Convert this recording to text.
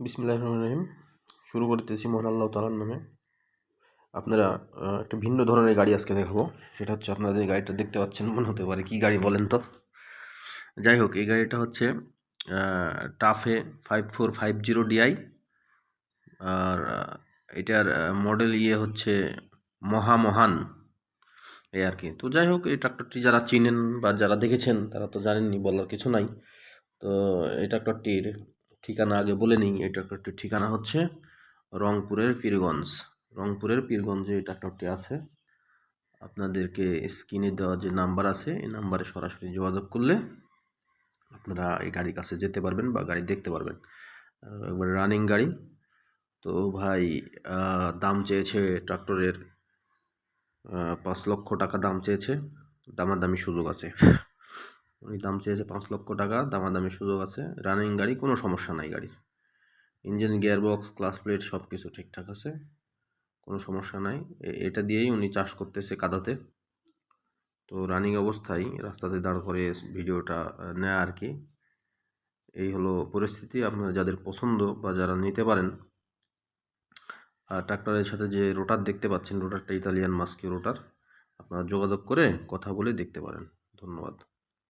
বিসমিল্লাহ রহিম। শুরু করতেছি মহান আল্লাহ তালার নামে। আপনারা একটা ভিন্ন ধরনের গাড়ি আজকে দেখাবো। সেটা হচ্ছে আপনারা যে গাড়িটা দেখতে পাচ্ছেন, মনে হতে পারে কি গাড়ি বলেন তো? যাই হোক, এই গাড়িটা হচ্ছে TAFE five four five zero DI আর এটার মডেল ইয়ে হচ্ছে মহামহান। এই আর কি। তো যাই হোক, এই ট্রাক্টরটি যারা চিনেন বা যারা দেখেছেন, তারা তো জানেননি, বলার কিছু নাই। তো এই ট্রাক্টরটির ঠিকানা আগে বলে নিই এই ট্রাক্টরটির ঠিকানা হচ্ছে রংপুরের পীরগঞ্জ। রংপুরের পীরগঞ্জে এই ট্রাক্টরটি আছে। আপনাদেরকে স্ক্রিনে দেওয়া যে নাম্বার আছে, এই নাম্বারে সরাসরি যোগাযোগ করলে আপনারা এই গাড়ির কাছে যেতে পারবেন বা গাড়ি দেখতে পারবেন। একবার রানিং গাড়ি। তো ভাই দাম চেয়েছে ট্রাক্টরের পাঁচ লক্ষ টাকা দাম চেয়েছে। দামাদামি সুযোগ আছে। উনি দাম চেয়েছে পাঁচ লক্ষ টাকা, দামাদামি সুযোগ আছে। রানিং গাড়ি, কোনো সমস্যা নাই গাড়ির। ইঞ্জিন গিয়ারবক্স ক্লাস প্লেট সব কিছু ঠিকঠাক আছে, কোনো সমস্যা নাই। এটা দিয়েই উনি চাষ করতেছে কাদাতে। তো রানিং অবস্থায় রাস্তাতে দাঁড় করে ভিডিওটা নেয় আর কি। এই হলো পরিস্থিতি। আপনারা যাদের পছন্দ বা যারা নিতে পারেন আর ট্রাক্টরের সাথে যে রোটার দেখতে পাচ্ছেন, রোটারটা ইতালিয়ান মাস্কি রোটার, আপনারা যোগাযোগ করে কথা বলে দেখতে পারেন। ধন্যবাদ।